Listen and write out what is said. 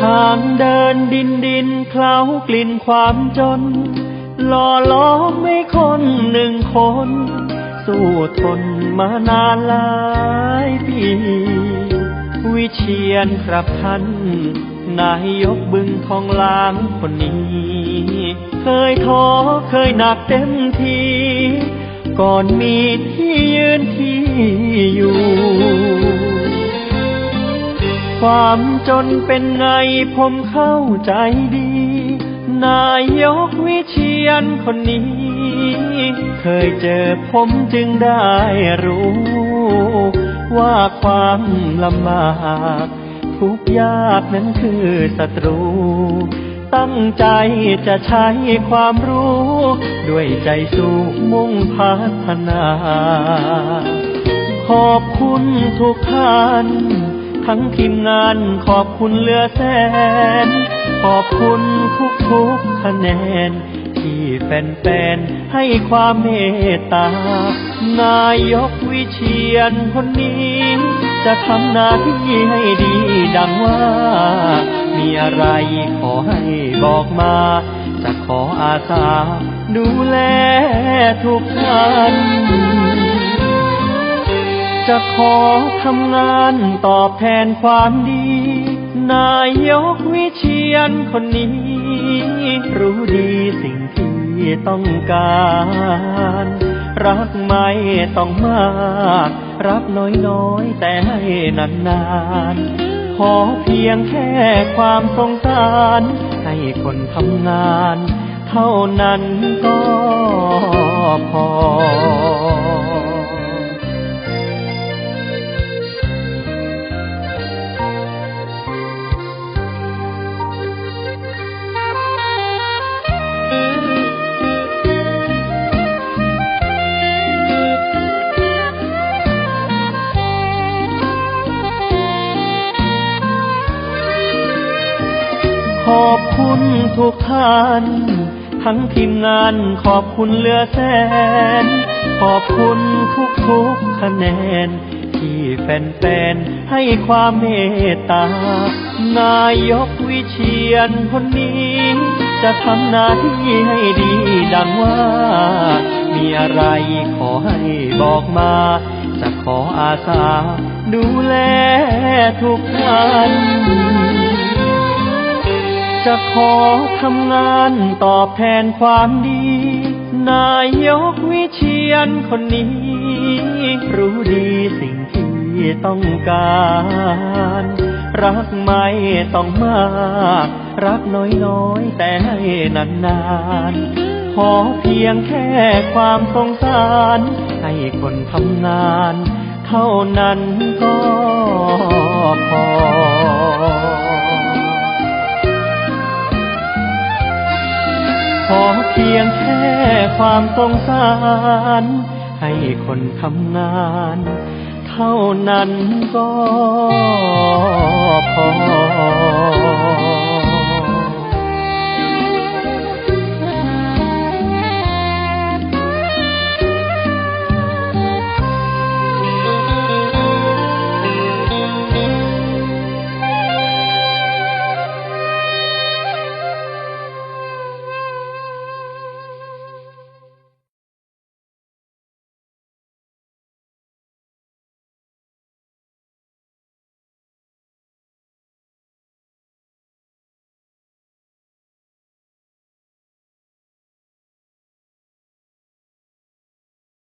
ทางเดินดินดินเคลากลิ่นความจน หล่อล้อมไม่คนหนึ่งคน สู้ทนมานานหลายปี วิเชียนครับท่าน นายยกบึงทองหลางคนนี้ เคยท้อเคยหนักเต็มที ก่อนมีที่ยืนที่อยู่ ความจนเป็นไงผมเข้าใจดี นายยกวิเชียนคนนี้ เคยเจอผมจึงได้รู้ ว่าความลำบากทุกยากนั้นคือศัตรู ตั้งใจจะใช้ความรู้ ด้วยใจสู้มุ่งพัฒนา ขอบคุณทุกท่านทั้งทีมงานขอบคุณเหลือแสน ขอบคุณทุกทุกคะแนน ที่แฟนๆให้ความเมตตา นายกวิเชียนคนนี้ จะทำหน้าที่ให้ดีดังว่า มีอะไรขอให้บอกมา จะขออาสาดูแลทุกท่านจะขอทำงานตอบแทนความดี นายกวิเชียนคนนี้ รู้ดีสิ่งที่ต้องการ รักไม่ต้องมาก รักน้อยๆ แต่ให้นานๆ ขอเพียงแค่ความสงสาร ให้คนทำงาน เท่านั้นก็พอ ขอบคุณทุกท่าน ทั้งทีมงานขอบคุณเหลือแสน ขอบคุณทุกทุกๆคะแนน ที่แฟนๆ ให้ความเมตตา นายกวิเชียนคนนี้ จะทำหน้าที่ให้ดีดังว่า มีอะไรขอให้บอกมา จะขออาสา ดูแลทุกท่าน จะขอทำงานตอบแทนความดี นายกวิเชียนคนนี้ รู้ดีสิ่งที่ต้องการ รักไม่ต้องมาก รักน้อยๆ แต่ให้นานๆ ขอเพียงแค่ความสงสาร ให้คนทำงาน เท่านั้นก็พอ ความสงสาร ให้คนทำงาน เท่านั้นก็พอ